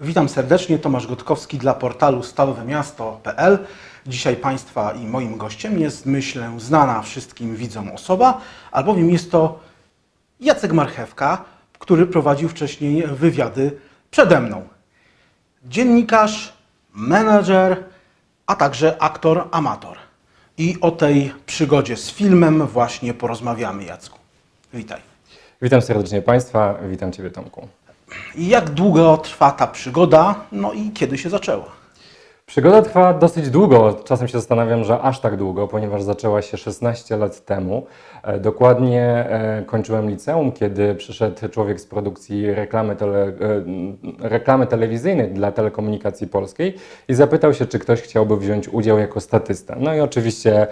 Witam serdecznie, Tomasz Gotkowski dla portalu stalowymiasto.pl. Dzisiaj Państwa i moim gościem jest, myślę, znana wszystkim widzom osoba, albowiem jest to Jacek Marchewka, który prowadził wcześniej wywiady przede mną. Dziennikarz, menedżer, a także aktor amator. I o tej przygodzie z filmem właśnie porozmawiamy, Jacku. Witaj. Witam serdecznie Państwa, witam Ciebie Tomku. Jak długo trwa ta przygoda, no i kiedy się zaczęła? Przygoda trwa dosyć długo, czasem się zastanawiam, że aż tak długo, ponieważ zaczęła się 16 lat temu. E, Dokładnie e, kończyłem liceum, kiedy przyszedł człowiek z produkcji reklamy, tele, e, reklamy telewizyjnej dla Telekomunikacji Polskiej i zapytał się, czy ktoś chciałby wziąć udział jako statysta. No i oczywiście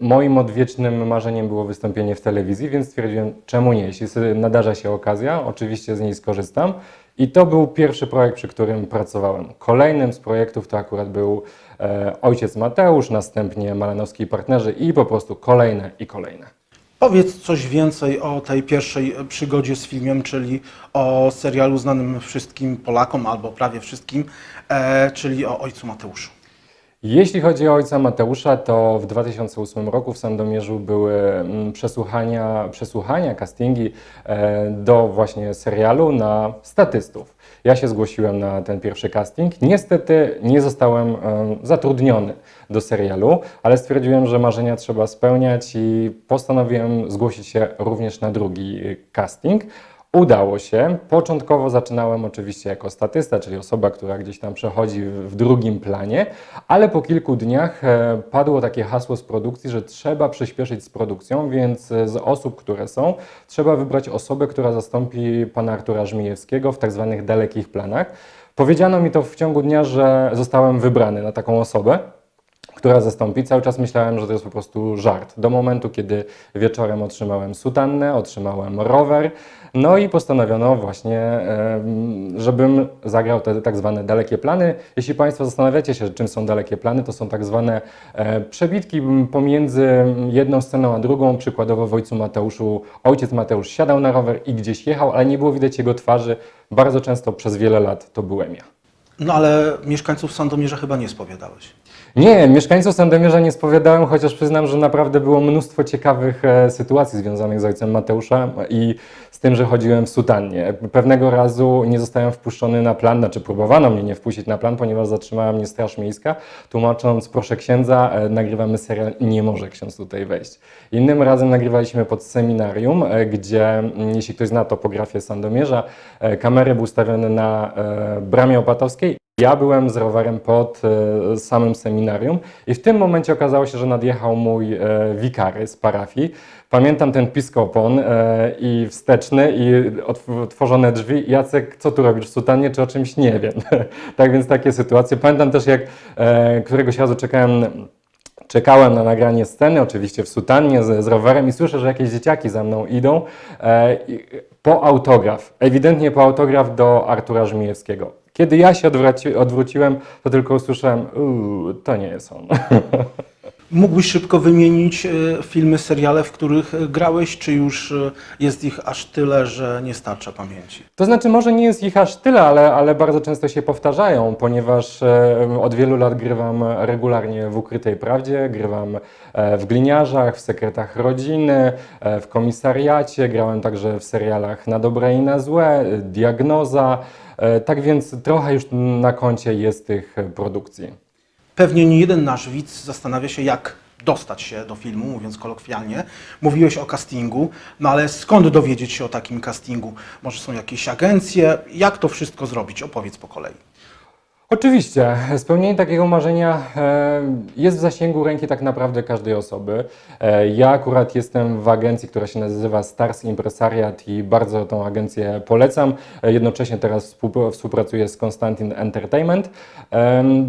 moim odwiecznym marzeniem było wystąpienie w telewizji, więc stwierdziłem, czemu nie? Jeśli nadarza się okazja, oczywiście z niej skorzystam. I to był pierwszy projekt, przy którym pracowałem. Kolejnym z projektów to akurat był e, Ojciec Mateusz, następnie Malanowski i Partnerzy i po prostu kolejne i kolejne. Powiedz coś więcej o tej pierwszej przygodzie z filmem, czyli o serialu znanym wszystkim Polakom, albo prawie wszystkim, e, czyli o Ojcu Mateuszu. Jeśli chodzi o ojca Mateusza, to w 2008 roku w Sandomierzu były mm, przesłuchania, przesłuchania castingi e, do właśnie serialu na statystów. Ja się zgłosiłem na ten pierwszy casting. Niestety nie zostałem e, zatrudniony do serialu, ale stwierdziłem, że marzenia trzeba spełniać i postanowiłem zgłosić się również na drugi e, casting. Udało się. Początkowo zaczynałem oczywiście jako statysta, czyli osoba, która gdzieś tam przechodzi w drugim planie, ale po kilku dniach e, padło takie hasło z produkcji, że trzeba przyspieszyć z produkcją, więc e, z osób, które są, trzeba wybrać osobę, która zastąpi pana Artura Żmijewskiego w tak zwanych dalekich planach. Powiedziano mi to w ciągu dnia, że zostałem wybrany na taką osobę która zastąpi. Cały czas myślałem, że to jest po prostu żart. Do momentu, kiedy wieczorem otrzymałem sutannę, otrzymałem rower, no i postanowiono właśnie, żebym zagrał te tak zwane dalekie plany. Jeśli Państwo zastanawiacie się, czym są dalekie plany, to są tak zwane e, przebitki pomiędzy jedną sceną a drugą. Przykładowo w Ojcu Mateuszu, ojciec Mateusz siadał na rower i gdzieś jechał, ale nie było widać jego twarzy. Bardzo często przez wiele lat to byłem ja. No ale mieszkańców Sandomierza chyba nie spowiadałeś. Nie, mieszkańców Sandomierza nie spowiadałem, chociaż przyznam, że naprawdę było mnóstwo ciekawych e, sytuacji związanych z ojcem Mateusza i z tym, że chodziłem w sutannie. Pewnego razu nie zostałem wpuszczony na plan, znaczy próbowano mnie nie wpuścić na plan, ponieważ zatrzymała mnie Straż Miejska, tłumacząc, proszę księdza, e, nagrywamy serial, nie może ksiądz tutaj wejść. Innym razem nagrywaliśmy pod seminarium, e, gdzie, mm, jeśli ktoś zna topografię Sandomierza, e, kamery były ustawione na e, bramie opatowskiej ja byłem z rowerem pod e, samym seminarium i w tym momencie okazało się, że nadjechał mój e, wikary z parafii. Pamiętam ten pisk opon e, i wsteczny i otw- otworzone drzwi. Jacek, co tu robisz w sutannie, czy o czymś nie wiem. tak więc takie sytuacje. Pamiętam też, jak któregoś razu czekałem Czekałem na nagranie sceny, oczywiście w sutannie z, z rowerem i słyszę, że jakieś dzieciaki za mną idą po autograf, ewidentnie po autograf do Artura Żmijewskiego. Kiedy ja się odwraci, odwróciłem, to tylko usłyszałem, to nie jest on. Mógłbyś szybko wymienić e, filmy, seriale, w których e, grałeś, czy już e, jest ich aż tyle, że nie starcza pamięci? To znaczy, może nie jest ich aż tyle, ale, ale bardzo często się powtarzają, ponieważ od wielu lat grywam regularnie w Ukrytej Prawdzie, grywam w Gliniarzach, w Sekretach Rodziny, w Komisariacie, grałem także w serialach Na dobre i na złe, Diagnoza, tak więc trochę już na koncie jest tych produkcji. Pewnie nie jeden nasz widz zastanawia się, jak dostać się do filmu, mówiąc kolokwialnie. Mówiłeś o castingu, no ale skąd dowiedzieć się o takim castingu? Może są jakieś agencje? Jak to wszystko zrobić? Opowiedz po kolei. Oczywiście, spełnienie takiego marzenia e, jest w zasięgu ręki tak naprawdę każdej osoby. E, Ja akurat jestem w agencji, która się nazywa Stars Impresariat i bardzo tą agencję polecam. E, Jednocześnie teraz współpr- współpracuję z Constantin Entertainment.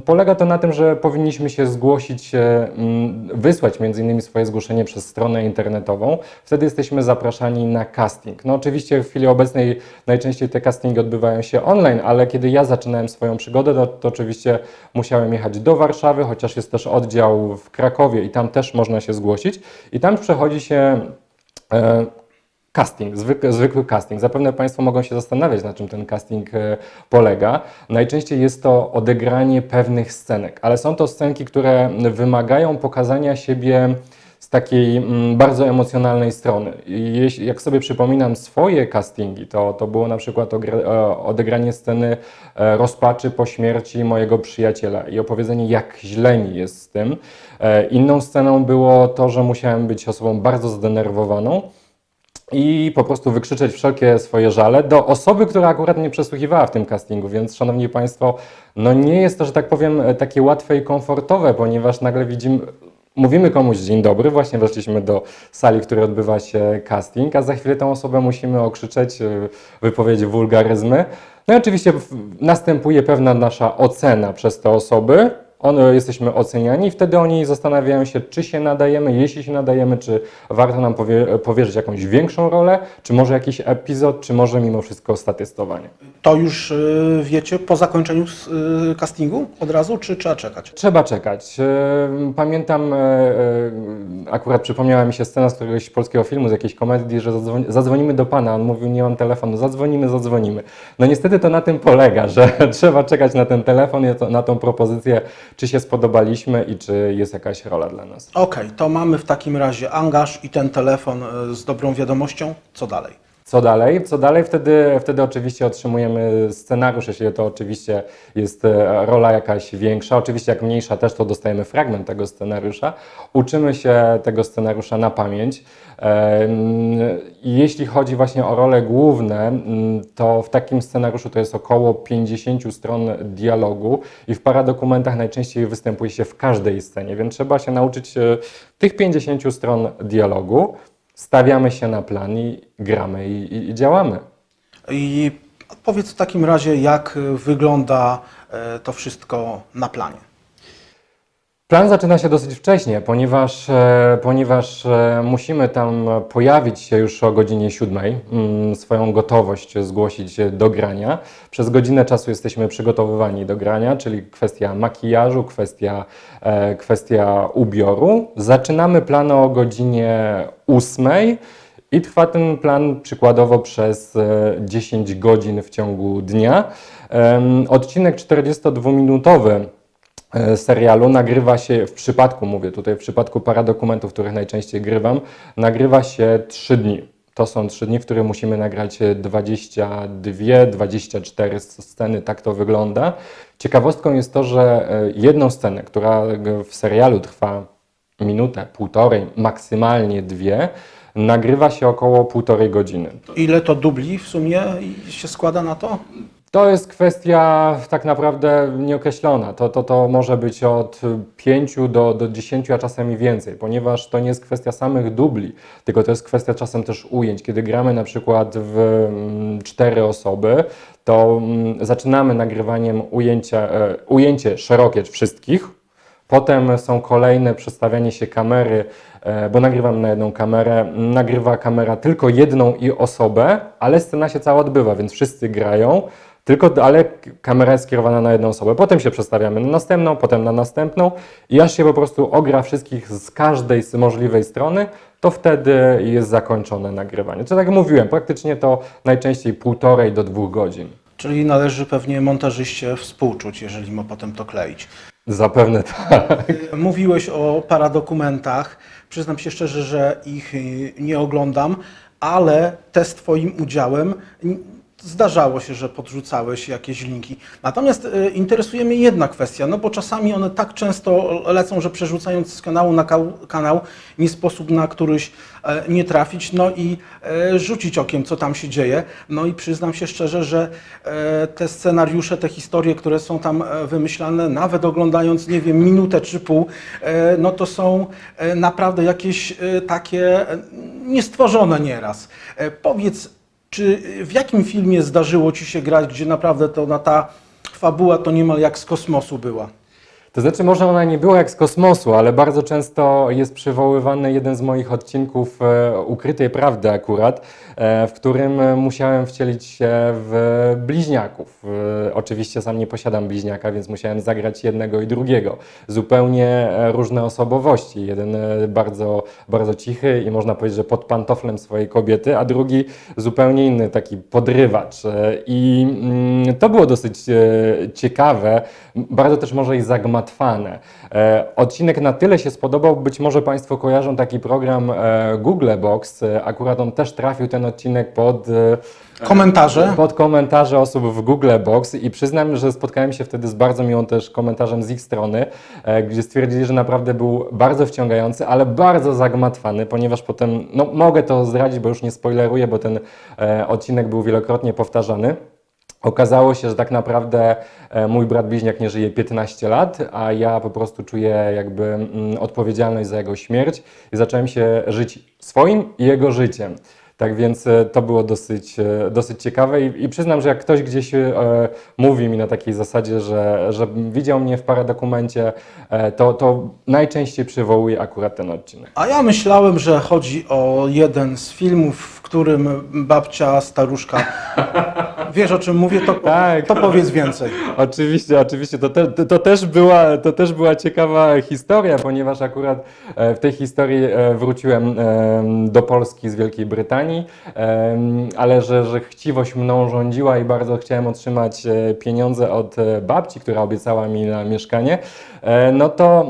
Polega to na tym, że powinniśmy się zgłosić, mm, wysłać między innymi swoje zgłoszenie przez stronę internetową. Wtedy jesteśmy zapraszani na casting. No oczywiście w chwili obecnej najczęściej te castingi odbywają się online, ale kiedy ja zaczynałem swoją przygodę, to, oczywiście musiałem jechać do Warszawy, chociaż jest też oddział w Krakowie i tam też można się zgłosić. I tam przechodzi się e, casting, zwykły, zwykły casting. Zapewne Państwo mogą się zastanawiać, na czym ten casting e, polega. Najczęściej jest to odegranie pewnych scenek, ale są to scenki, które wymagają pokazania siebie z takiej mm, bardzo emocjonalnej strony. Jeśli, jak sobie przypominam swoje castingi, to, to było na przykład e, odegranie sceny e, rozpaczy po śmierci mojego przyjaciela i opowiedzenie, jak źle mi jest z tym. E, Inną sceną było to, że musiałem być osobą bardzo zdenerwowaną i po prostu wykrzyczeć wszelkie swoje żale do osoby, która akurat mnie przesłuchiwała w tym castingu, więc szanowni Państwo, no nie jest to, że tak powiem, takie łatwe i komfortowe, ponieważ nagle widzimy, mówimy komuś dzień dobry, właśnie weszliśmy do sali, w której odbywa się casting, a za chwilę tę osobę musimy okrzyczeć, e, wypowiedzieć wulgaryzmy. No i oczywiście następuje pewna nasza ocena przez te osoby, one, jesteśmy oceniani i wtedy oni zastanawiają się, czy się nadajemy, jeśli się nadajemy, czy warto nam powie, powierzyć jakąś większą rolę, czy może jakiś epizod, czy może mimo wszystko statystowanie. To już y, wiecie po zakończeniu y, castingu od razu, czy trzeba czekać? Trzeba czekać. E, Pamiętam, e, e, akurat przypomniała mi się scena z któregoś polskiego filmu, z jakiejś komedii, że zadzwoni, zadzwonimy do pana. On mówił, nie mam telefonu, zadzwonimy, zadzwonimy. No niestety to na tym polega, że trzeba czekać na ten telefon, na tą propozycję, czy się spodobaliśmy i czy jest jakaś rola dla nas. Okej, to mamy w takim razie angaż i ten telefon y, z dobrą wiadomością. Co dalej? Co dalej? Co dalej? Wtedy, wtedy oczywiście otrzymujemy scenariusz, jeśli to oczywiście jest e, rola jakaś większa. Oczywiście jak mniejsza też, to dostajemy fragment tego scenariusza. Uczymy się tego scenariusza na pamięć. Em, I jeśli chodzi właśnie o role główne, mm, to w takim scenariuszu to jest około 50 stron dialogu i w paradokumentach najczęściej występuje się w każdej scenie, więc trzeba się nauczyć e, tych 50 stron dialogu stawiamy się na plan i gramy i, i, i działamy. I powiedz w takim razie, jak wygląda y, to wszystko na planie. Plan zaczyna się dosyć wcześnie, ponieważ, e, ponieważ e, musimy tam pojawić się już o godzinie 7, mm, swoją gotowość zgłosić do grania. Przez godzinę czasu jesteśmy przygotowywani do grania, czyli kwestia makijażu, kwestia, e, kwestia ubioru. Zaczynamy plan o godzinie 8. I trwa ten plan przykładowo przez e, 10 godzin w ciągu dnia. Odcinek 42-minutowy e, serialu nagrywa się, w przypadku, mówię tutaj, w przypadku paradokumentów, których najczęściej grywam, nagrywa się 3 dni. To są 3 dni, w których musimy nagrać 22-24 sceny, tak to wygląda. Ciekawostką jest to, że e, jedną scenę, która w serialu trwa minutę, półtorej, maksymalnie dwie, nagrywa się około półtorej godziny. Ile to dubli w sumie się składa na to? To jest kwestia tak naprawdę nieokreślona. To, to, to może być od 5 do, do 10, a czasem i więcej, ponieważ to nie jest kwestia samych dubli, tylko to jest kwestia czasem też ujęć. Kiedy gramy na przykład w mm, cztery osoby, to mm, zaczynamy nagrywaniem ujęcia, e, ujęcie szerokie wszystkich, Potem są kolejne przestawianie się kamery, e, bo nagrywam na jedną kamerę. Nagrywa kamera tylko jedną i osobę, ale scena się cała odbywa, więc wszyscy grają, tylko, ale kamera jest skierowana na jedną osobę. Potem się przestawiamy na następną, potem na następną i aż się po prostu ogra wszystkich z każdej z możliwej strony, to wtedy jest zakończone nagrywanie. Co tak jak mówiłem, praktycznie to najczęściej półtorej do dwóch godzin. Czyli należy pewnie montażyście współczuć, jeżeli ma potem to kleić. Zapewne tak. Mówiłeś o paradokumentach. Przyznam się szczerze, że ich nie oglądam, ale te z Twoim udziałem zdarzało się, że podrzucałeś jakieś linki. Natomiast y, interesuje mnie jedna kwestia, no bo czasami one tak często lecą, że przerzucając z kanału na kanał nie sposób na któryś e, nie trafić, no i e, rzucić okiem, co tam się dzieje. No i przyznam się szczerze, że e, te scenariusze, te historie, które są tam e, wymyślane, nawet oglądając, nie wiem, minutę czy pół, e, no to są e, naprawdę jakieś e, takie e, niestworzone nieraz. E, Powiedz, czy w jakim filmie zdarzyło Ci się grać, gdzie naprawdę to na ta fabuła to niemal jak z kosmosu była? To znaczy, może ona nie była jak z kosmosu, ale bardzo często jest przywoływany jeden z moich odcinków e, Ukrytej Prawdy akurat, e, w którym musiałem wcielić się w bliźniaków. E, oczywiście sam nie posiadam bliźniaka, więc musiałem zagrać jednego i drugiego. Zupełnie różne osobowości. Jeden bardzo, bardzo cichy i można powiedzieć, że pod pantoflem swojej kobiety, a drugi zupełnie inny, taki podrywacz. I mm, to było dosyć ciekawe, bardzo też może i zagmatwane. E, Odcinek na tyle się spodobał, być może Państwo kojarzą taki program e, Google Box. E, Akurat on też trafił ten odcinek pod Komentarze? pod komentarze osób w Google Box i przyznam, że spotkałem się wtedy z bardzo miłą też komentarzem z ich strony, gdzie stwierdzili, że naprawdę był bardzo wciągający, ale bardzo zagmatwany, ponieważ potem, no mogę to zdradzić, bo już nie spoileruję, bo ten odcinek był wielokrotnie powtarzany. Okazało się, że tak naprawdę e, mój brat bliźniak nie żyje 15 lat, a ja po prostu czuję jakby mm, odpowiedzialność za jego śmierć i zacząłem się żyć swoim i jego życiem. Tak więc e, to było dosyć, e, dosyć ciekawe i, i przyznam, że jak ktoś gdzieś e, mówi mi na takiej zasadzie, że, że widział mnie w paradokumencie, e, to, to najczęściej przywołuje akurat ten odcinek. A ja myślałem, że chodzi o jeden z filmów, którym babcia, staruszka. Wiesz o czym mówię, to, Tak. to powiedz więcej. Oczywiście, oczywiście. To, te, to, też była, to też była ciekawa historia, ponieważ akurat e, w tej historii e, wróciłem em, do Polski z Wielkiej Brytanii, ale że, że chciwość mną rządziła i bardzo chciałem otrzymać e, pieniądze od babci, która obiecała mi na mieszkanie, no to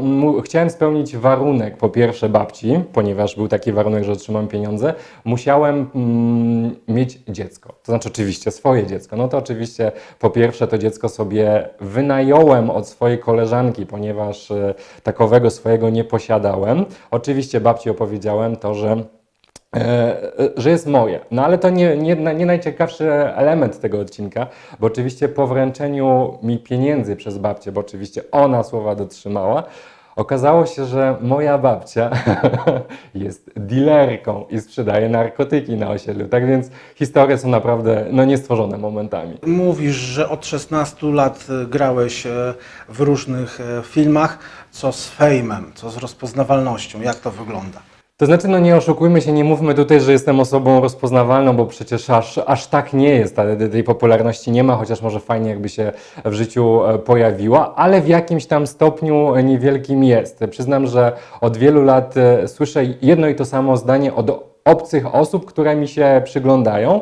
chciałem spełnić warunek po pierwsze babci, ponieważ był taki warunek, że otrzymam pieniądze, musiałem mm, mieć dziecko. To znaczy oczywiście swoje dziecko. No to oczywiście po pierwsze to dziecko sobie wynająłem od swojej koleżanki, ponieważ e, takowego swojego nie posiadałem. Oczywiście babci opowiedziałem to, że e, e, że jest moje. No ale to nie, nie, nie najciekawszy element tego odcinka, bo oczywiście po wręczeniu mi pieniędzy przez babcię, bo oczywiście ona słowa dotrzymała, okazało się, że moja babcia jest dealerką i sprzedaje narkotyki na osiedlu. Tak więc historie są naprawdę no, niestworzone momentami. Mówisz, że od 16 lat e, grałeś e, w różnych e, filmach. Co z fejmem, co z rozpoznawalnością? Jak to wygląda? To znaczy, no nie oszukujmy się, nie mówmy tutaj, że jestem osobą rozpoznawalną, bo przecież aż, aż tak nie jest, tej popularności nie ma, chociaż może fajnie jakby się w życiu e, pojawiła, ale w jakimś tam stopniu niewielkim jest. Przyznam, że od wielu lat e, słyszę jedno i to samo zdanie od obcych osób, które mi się przyglądają.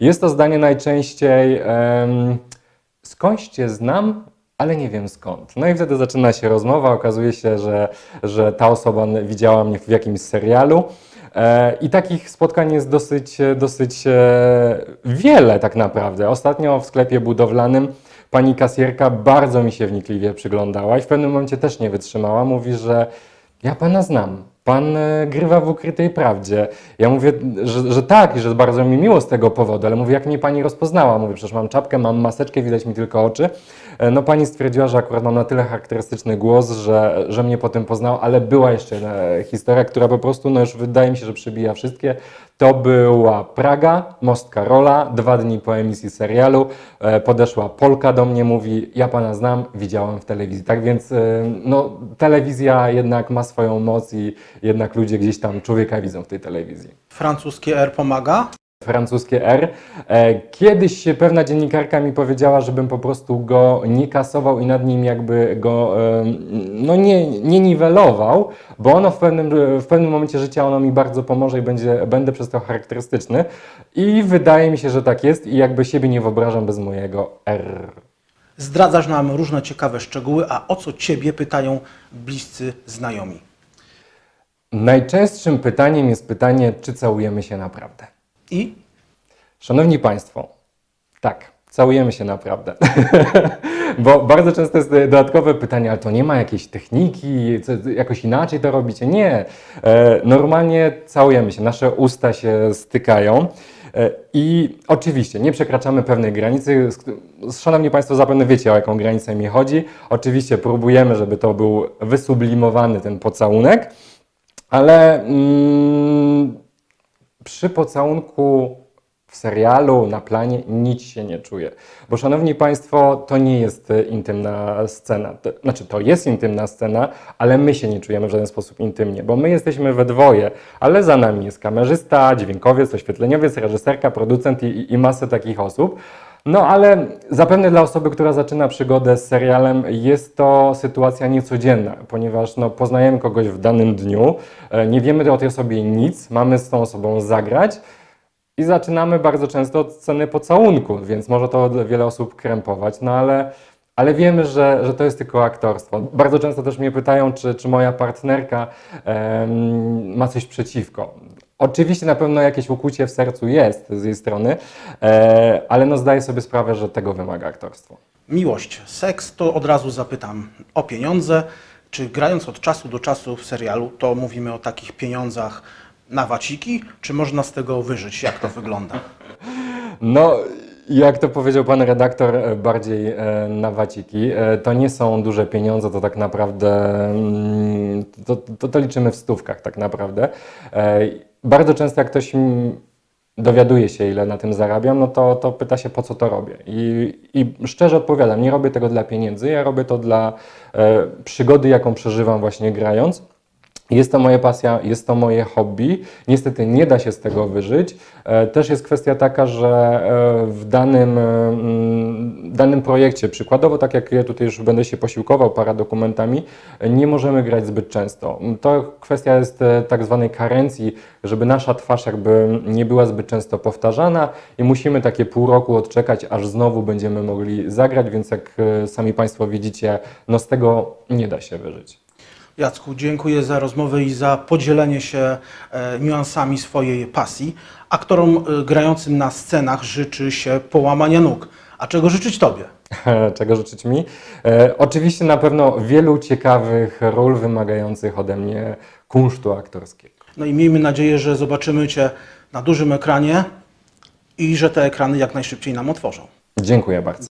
Jest to zdanie najczęściej em, skądś cię znam, ale nie wiem skąd. No i wtedy zaczyna się rozmowa, okazuje się, że, że ta osoba widziała mnie w jakimś serialu. E, I takich spotkań jest dosyć, dosyć e, wiele tak naprawdę. Ostatnio w sklepie budowlanym pani kasjerka bardzo mi się wnikliwie przyglądała i w pewnym momencie też nie wytrzymała. Mówi, że ja pana znam. Pan e, grywa w ukrytej prawdzie. Ja mówię, że, że tak, i że bardzo mi miło z tego powodu, ale mówię, jak mnie pani rozpoznała? Mówię, przecież mam czapkę, mam maseczkę, widać mi tylko oczy. E, No pani stwierdziła, że akurat mam na tyle charakterystyczny głos, że, że mnie po tym poznała, ale była jeszcze jedna historia, która po prostu, no już wydaje mi się, że przybija wszystkie. To była Praga, Most Karola, dwa dni po emisji serialu. E, Podeszła Polka do mnie, mówi, ja pana znam, widziałam w telewizji. Tak więc, e, no, telewizja jednak ma swoją moc i jednak ludzie gdzieś tam człowieka widzą w tej telewizji Francuskie R pomaga? Francuskie R. E, Kiedyś pewna dziennikarka mi powiedziała, żebym po prostu go nie kasował i nad nim jakby go no nie, nie niwelował, bo ono w pewnym, w pewnym momencie życia ono mi bardzo pomoże i będzie, będę przez to charakterystyczny. I wydaje mi się, że tak jest i jakby siebie nie wyobrażam bez mojego R. Zdradzasz nam różne ciekawe szczegóły, a o co Ciebie pytają bliscy znajomi? Najczęstszym pytaniem jest pytanie, czy całujemy się naprawdę. I Szanowni Państwo, tak, całujemy się naprawdę. Bo bardzo często jest dodatkowe pytanie, ale to nie ma jakiejś techniki, co, jakoś inaczej to robicie? Nie. E, normalnie całujemy się, nasze usta się stykają. E, I oczywiście nie przekraczamy pewnej granicy. Szanowni Państwo, zapewne wiecie, o jaką granicę mi chodzi. Oczywiście próbujemy, żeby to był wysublimowany ten pocałunek, ale mm, przy pocałunku w serialu, na planie nic się nie czuje. Bo szanowni Państwo, to nie jest e, intymna scena. To, znaczy, to jest intymna scena, ale my się nie czujemy w żaden sposób intymnie, bo my jesteśmy we dwoje, ale za nami jest kamerzysta, dźwiękowiec, oświetleniowiec, reżyserka, producent i, i masę takich osób. No ale zapewne dla osoby, która zaczyna przygodę z serialem, jest to sytuacja niecodzienna, ponieważ no, poznajemy kogoś w danym dniu, e, nie wiemy o tej osobie nic, mamy z tą osobą zagrać i zaczynamy bardzo często od sceny pocałunku, więc może to wiele osób krępować, no ale, ale wiemy, że, że to jest tylko aktorstwo. Bardzo często też mnie pytają, czy, czy moja partnerka em, ma coś przeciwko. Oczywiście na pewno jakieś ukłucie w sercu jest z jej strony, e, ale no zdaję sobie sprawę, że tego wymaga aktorstwo. Miłość, seks, to od razu zapytam o pieniądze. Czy grając od czasu do czasu w serialu, to mówimy o takich pieniądzach na waciki, czy można z tego wyżyć? Jak to wygląda? No, jak to powiedział pan redaktor, e, bardziej e, na waciki. E, To nie są duże pieniądze, to tak naprawdę mm, to, to, to liczymy w stówkach tak naprawdę. Bardzo często jak ktoś dowiaduje się, ile na tym zarabiam, no to, to pyta się, po co to robię. I, I szczerze odpowiadam, nie robię tego dla pieniędzy, ja robię to dla e, przygody, jaką przeżywam właśnie grając. Jest to moja pasja, jest to moje hobby. Niestety nie da się z tego wyżyć. E, Też jest kwestia taka, że e, w danym, e, mm, danym projekcie, przykładowo tak jak ja tutaj już będę się posiłkował paradokumentami, e, nie możemy grać zbyt często. To kwestia jest tak zwanej karencji, żeby nasza twarz jakby nie była zbyt często powtarzana i musimy takie pół roku odczekać, aż znowu będziemy mogli zagrać, więc jak sami Państwo widzicie, no z tego nie da się wyżyć. Jacku, dziękuję za rozmowę i za podzielenie się e, niuansami swojej pasji. Aktorom e, grającym na scenach życzy się połamania nóg. A czego życzyć Tobie? Czego życzyć mi? E, oczywiście na pewno wielu ciekawych ról wymagających ode mnie kunsztu aktorskiego. No i miejmy nadzieję, że zobaczymy Cię na dużym ekranie i że te ekrany jak najszybciej nam otworzą. Dziękuję bardzo.